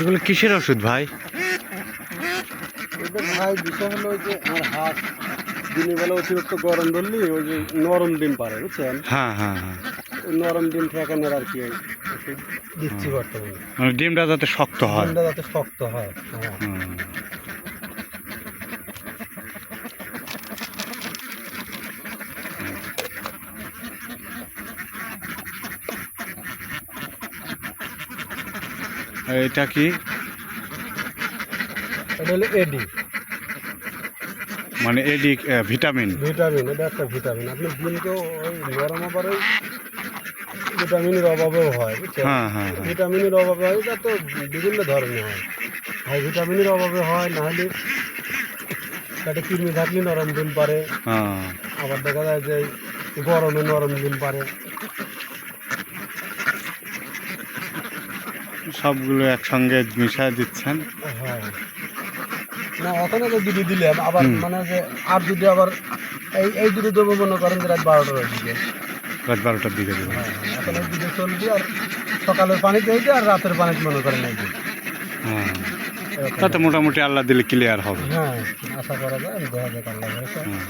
এগুলো কিসের ওষুধ ভাই? ভাই বিষয় হলো ওই যে আমার হাত। দিনের বেলা অতিরিক্ত গরম ধরলি ওই যে নরম ডিম পারে বুঝছেন? হ্যাঁ হ্যাঁ হ্যাঁ। ওই নরম ডিম ঠেকানোর আর কি দিচ্ছি বর্তমানে। মানে ডিমটা যাতে শক্ত হয়। ডিমটা যাতে শক্ত হয় হ্যাঁ। এটা কি? এটা হলো এডি মানে এডি ভিটামিন। ভিটামিন এটা একটা ভিটামিন। আপনি ডিমকে ওই গরম আবার ভিটামিনের অভাবেও হয় হ্যাঁ হ্যাঁ হ্যাঁ। ভিটামিনের অভাবে হয় এটা তো বিভিন্ন ধরনের হয়। হাই ভিটামিনের অভাবে হয় নাহলে পেটে কৃমি থাকলে নরম ডিম পারে। হ্যাঁ। আবার দেখা যায় যে গরমে নরম ডিম পারে। সবগুলো একসঙ্গে মিশায় দিচ্ছেন। হ্যাঁ। না এখন তো দুটো দিলাম আবার মানে যে আর যদি আবার এই এই দুটো দেবো মনে করেন যে রাত বারোটার দিকে। রাত বারোটার দিকে দেবেন হ্যাঁ হ্যাঁ, এখন এই দুটো চলবে আর সকালের পানিতে হইতে আর রাতের পানিতে মনে করেন এই। হ্যাঁ। তাতে মোটামুটি আল্লাহ দিলে ক্লিয়ার হবে। হ্যাঁ আশা করা যায় দেখা যাক আল্লাহ ভরসা। হুম।